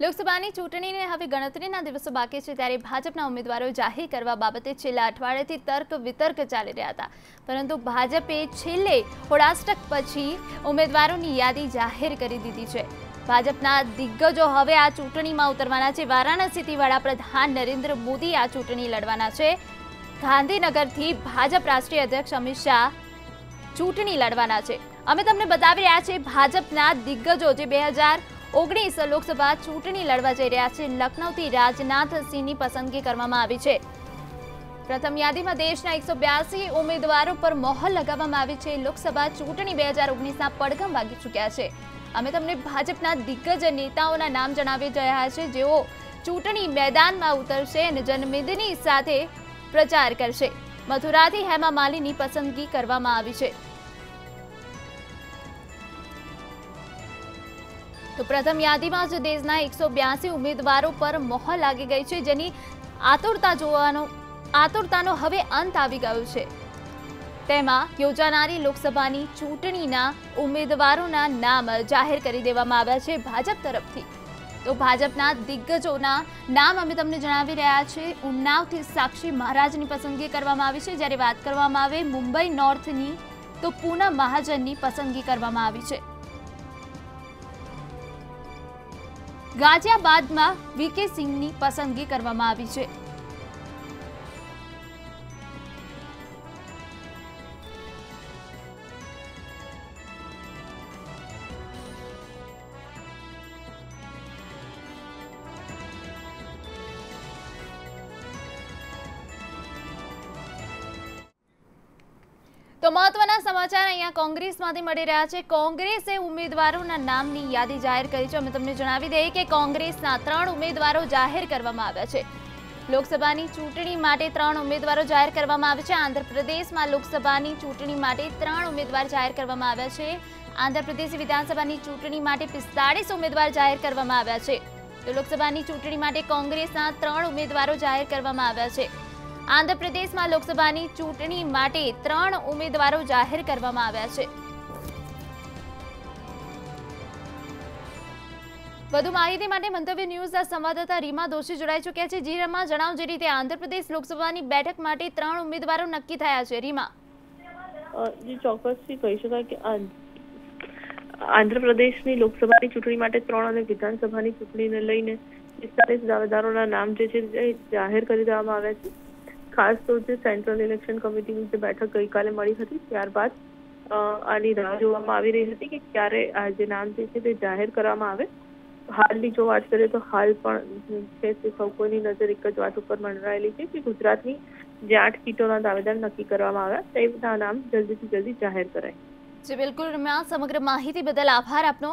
લોકસભાની ચૂંટણીને હવે ગણતરીના દિવસો બાકી છે ત્યારે ભાજપના ઉમેદવારો જાહેર કરવા બાબતે છેલ્લા અઠવાડિયાથી તર્ક વિતર્ક ચાલી રહ્યા હતા. પરંતુ ભાજપે છેલ્લે હોળાષ્ટક પછી ઉમેદવારોની યાદી જાહેર કરી દીધી છે. ભાજપના દિગ્ગજો હવે આ ચૂંટણીમાં ઉતરવાના છે. વારાણસીથી વડાપ્રધાન નરેન્દ્ર મોદી આ ચૂંટણી લડવાના છે. ગાંધીનગરથી ભાજપ રાષ્ટ્રીય અધ્યક્ષ અમિત શાહ ચૂંટણી લડવાના છે. અમે તમને બતાવી રહ્યા છીએ ભાજપના દિગ્ગજો જે બે હજાર ઓગણીસ લોકસભા ચૂંટણી લડવા જઈ રહ્યા છે. લખનૌથી રાજનાથ સિંહની પસંદગી કરવામાં આવી છે. પ્રથમ યાદીમાં દેશના એકસો ઉમેદવારો પર મોહર લગાવવામાં આવી છે. લોકસભા ચૂંટણી બે હજાર ઓગણીસના પડઘમ વાગી ચૂક્યા છે. અમે તમને ભાજપના દિગ્ગજ નેતાઓના નામ જણાવી રહ્યા છે. જેઓ ચૂંટણી મેદાનમાં ઉતરશે અને જનમેદની સાથે પ્રચાર કરશે. મથુરાથી હેમા માલીની પસંદગી કરવામાં આવી છે. તો પ્રથમ યાદીમાં જ દેશના એકસો ઉમેદવારો પર મોહર લાગી ગઈ છે, જેની આતુરતા જોવાનો, આતુરતાનો હવે અંત આવી ગયો છે. તેમાં યોજાનારી લોકસભાની ચૂંટણીના ઉમેદવારોના નામ જાહેર કરી દેવામાં આવ્યા છે ભાજપ તરફથી. તો ભાજપના દિગ્ગજોના નામ અમે તમને જણાવી રહ્યા છીએ. ઉન્નાવથી સાક્ષી મહારાજની પસંદગી કરવામાં આવી છે. જ્યારે વાત કરવામાં આવે મુંબઈ નોર્થની, તો પૂનમ મહાજનની પસંદગી કરવામાં આવી છે. ગાઝિયાબાદમાં વીકે સિંહની પસંદગી કરવામાં આવી છે. તો મહત્વના સમાચાર અહીંયા કોંગ્રેસમાંથી મળી રહ્યા છે. કોંગ્રેસે ઉમેદવારોના નામની યાદી જાહેર કરી છે. અમે તમને જણાવી દઈએ કે કોંગ્રેસના ત્રણ ઉમેદવારો જાહેર કરવામાં આવ્યા છે. લોકસભાની ચૂંટણી માટે ત્રણ ઉમેદવારો જાહેર કરવામાં આવ્યા છે. આંધ્રપ્રદેશમાં લોકસભાની ચૂંટણી માટે ત્રણ ઉમેદવાર જાહેર કરવામાં આવ્યા છે. આંધ્રપ્રદેશ વિધાનસભાની ચૂંટણી માટે પિસ્તાળીસ ઉમેદવાર જાહેર કરવામાં આવ્યા છે. તો લોકસભાની ચૂંટણી માટે કોંગ્રેસના ત્રણ ઉમેદવારો જાહેર કરવામાં આવ્યા છે. આંધ્રપ્રદેશમાં લોકસભાની ચૂંટણી માટે ત્રણ ઉમેદવારો જાહેર કરવામાં આવ્યા છે. વધુ માહિતી માટે મંતવ્ય ન્યૂઝના સંવાદદાતા રીમા દોશી જોડાઈ ચૂક્યા છે. જી રમા, જણાવો જે રીતે આંધ્રપ્રદેશ લોકસભાની બેઠક માટે ત્રણ ઉમેદવારો નક્કી થયા છે. રીમા. જે, ચોક્કસથી કહી શકાય કે આંધ્રપ્રદેશની લોકસભાની ચૂંટણી માટે ત્રણ અને વિધાનસભાની ચૂંટણીને લઈને પિસ્તાલીસ દાવેદારોના નામ જે છે જાહેર કરી દેવામાં આવ્યા છે. ખાસ તો જે સેન્ટ્રલ ઇલેક્શન કમિટીની જે બેઠક ગઈકાલે મળી હતી, ત્યારબાદ આની રાહ જોવામાં આવી રહી હતી કે ક્યારે આ જે નામ જે છે તે જાહેર કરવામાં આવે. હાલની જો વાત કરીએ તો હાલ પણ છે તે સૌ કોઈની નજર એક જ વાત ઉપર મંડરાયેલી છે કે ગુજરાતની જે આઠ સીટોના દાવેદાર નક્કી કરવામાં આવ્યા તે બધા નામ જલ્દીથી જલ્દી જાહેર કરાય. જી, બિલકુલ. સમગ્ર માહિતી બદલ આભાર આપનો.